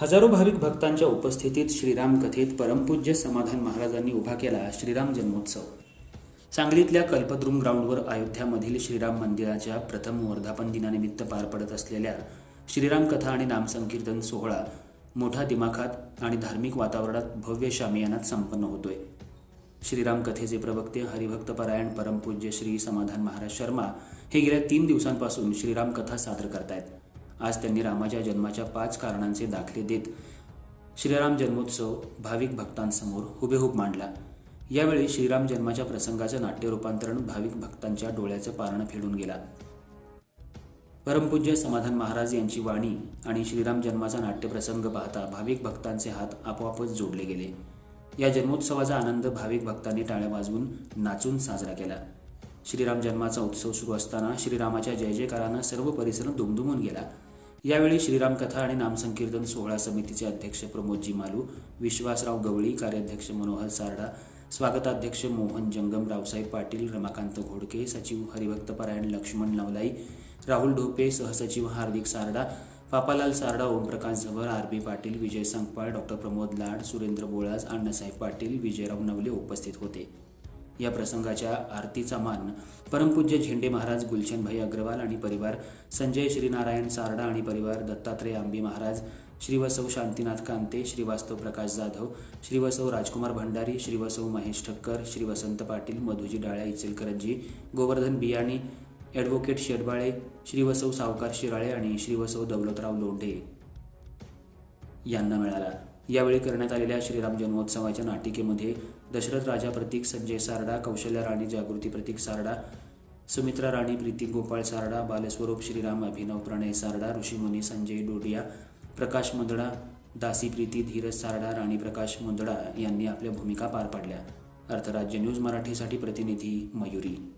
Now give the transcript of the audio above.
हजारो भाविक भक्तांच्या उपस्थितीत श्रीराम कथेत परमपूज्य समाधान महाराजांनी उभा केला श्रीराम जन्मोत्सव. सांगलीतल्या कल्पद्रुम ग्राउंडवर अयोध्यामधील श्रीराम मंदिराच्या प्रथम वर्धापन दिनानिमित्त पार पडत असलेल्या श्रीराम कथा आणि नामसंकीर्तन सोहळा मोठ्या दिमाखात आणि धार्मिक वातावरणात भव्य शामियानात संपन्न होतोय. श्रीराम कथेचे प्रवक्ते हरिभक्त परायण परमपूज्य श्री समाधान महाराज शर्मा हे गेल्या तीन दिवसांपासून श्रीराम कथा सादर करतायत. आज त्यांनी रामाच्या जन्माच्या पाच कारणांचे दाखले देत श्रीराम जन्मोत्सव भाविक भक्तांसमोर हुबेहूब मांडला. यावेळी श्रीराम जन्माच्या प्रसंगाचं नाट्य रूपांतरण भाविक भक्तांच्या डोळ्याचं पारणं फेडून गेला. परमपूज्य समाधान महाराज यांची वाणी आणि श्रीराम जन्माचा नाट्यप्रसंग पाहता भाविक भक्तांचे हात आपोआपच जोडले गेले. या जन्मोत्सवाचा आनंद भाविक भक्तांनी टाळ्या वाजवून नाचून साजरा केला. श्रीराम जन्माचा उत्सव सुरू असताना श्रीरामाच्या जय जयकारानं सर्व परिसर दुमदुमून गेला. यावेळी श्रीराम कथा आणि नामसंकीर्तन सोहळा समितीचे अध्यक्ष प्रमोदजी मालू विश्वासराव गवळी कार्याध्यक्ष मनोहर सारडा स्वागताध्यक्ष मोहन जंगम रावसाहेब पाटील रमाकांत घोडके सचिव हरिभक्त परायण लक्ष्मण नवलाई राहुल ढोपे सहसचिव Hardik Sarda Papalal Sarda Omprakash Jhawar R B Patil Vijay Sankpal doctor Pramod Lad Surendra Bolaj Annasaheb Patil Vijayrao Navale उपस्थित होते. या प्रसंगाच्या आरतीचा मान परमपूज्य झेंडे महाराज गुलशनभाई अग्रवाल आणि परिवार संजय श्रीनारायण सारडा आणि परिवार दत्तात्रय आंबी महाराज श्रीवसव शांतीनाथ कांते श्रीवास्तव प्रकाश जाधव श्रीवसव राजकुमार भंडारी श्रीवसव महेश ठक्कर श्री वसंत पाटील मधुजी डाळ्या इचलकरंजी गोवर्धन बियाणी ॲडव्होकेट शेडबाळे श्रीवसव सावकार शिराळे आणि श्रीवसव दौलतराव लोंढे यांना मिळाला. यावेळी करण्यात आलेल्या श्रीराम जन्मोत्सवाच्या नाटिकेमध्ये दशरथ राजा प्रतीक संजय सारडा कौशल्या राणी जागृती प्रतीक सारडा सुमित्रा राणी प्रीती गोपाळ सारडा बालस्वरूप श्रीराम अभिनव प्रणय सारडा ऋषीमुनी संजय डोडिया प्रकाश मुंदडा दासी प्रीती धीरज सारडा राणी प्रकाश मुंदडा यांनी आपल्या भूमिका पार पाडल्या. अर्थराज्य न्यूज मराठीसाठी प्रतिनिधी मयुरी.